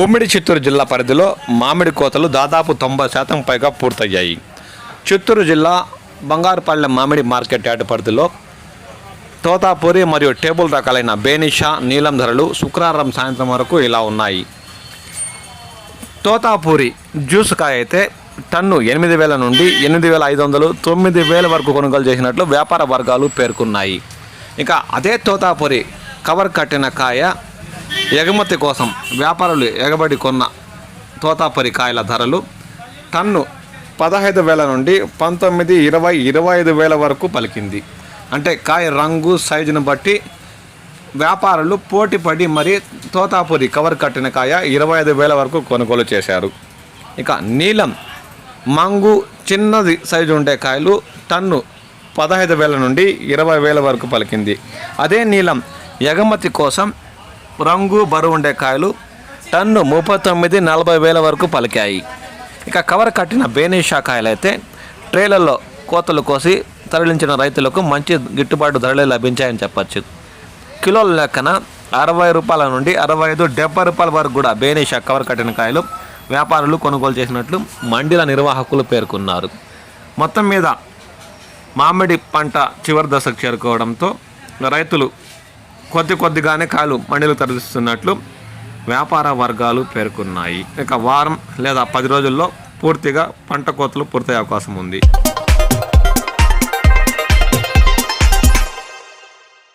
ఉమ్మడి చిత్తూరు జిల్లా పరిధిలో మామిడి కోతలు దాదాపు తొంభై శాతం పైగా పూర్తయ్యాయి. చిత్తూరు జిల్లా బంగారుపల్లె మామిడి మార్కెట్ యార్డ్ పరిధిలో తోతాపూరి మరియు టేబుల్ రకాలైన బేనిషా నీలం ధరలు శుక్రవారం సాయంత్రం వరకు ఇలా ఉన్నాయి. తోతాపూరి జ్యూస్ కాయ అయితే టన్ను ఎనిమిది వేల నుండి ఎనిమిది వేల ఐదు వందలు తొమ్మిది వేల వరకు కొనుగోలు చేసినట్లు వ్యాపార వర్గాలు పేర్కొన్నాయి. ఇక అదే తోతాపూరి కవర్ కట్టిన కాయ ఎగుమతి కోసం వ్యాపారులు ఎగబడి కొన్న తోతాపరి కాయల ధరలు టన్ను పదహైదు వేల నుండి పంతొమ్మిది ఇరవై ఇరవై ఐదు వేల వరకు పలికింది. అంటే కాయ రంగు సైజును బట్టి వ్యాపారులు పోటీపడి మరి తోతాపురి కవర్ కట్టిన కాయ ఇరవై ఐదు వేల వరకు కొనుగోలు చేశారు. ఇక నీలం మంగు చిన్నది సైజు ఉండే కాయలు టన్ను పదహైదు వేల నుండి ఇరవై వేల వరకు పలికింది. అదే నీలం ఎగమతి కోసం రంగు బరువు ఉండే కాయలు టన్ను ముప్పై తొమ్మిది నలభై వేల వరకు పలికాయి. ఇక కవర్ కట్టిన బేనిషా కాయలు అయితే ట్రేలల్లో కోతలు కోసి తరలించిన రైతులకు మంచి గిట్టుబాటు ధరలే లభించాయని చెప్పచ్చు. కిలోల లెక్కన అరవై రూపాయల నుండి అరవై ఐదు డెబ్బై రూపాయల వరకు కూడా బేనీషా కవర్ కట్టిన కాయలు వ్యాపారులు కొనుగోలు చేసినట్లు మండీల నిర్వాహకులు పేర్కొన్నారు. మొత్తం మీద మామిడి పంట చివరి దశకు చేరుకోవడంతో రైతులు కొద్ది కొద్దిగానే కాలు మండలు తరలిస్తున్నట్లు వ్యాపార వర్గాలు పేర్కొన్నాయి. ఇక వారం లేదా పది రోజుల్లో పూర్తిగా పంట కోతలు పూర్తయ్యే అవకాశం ఉంది.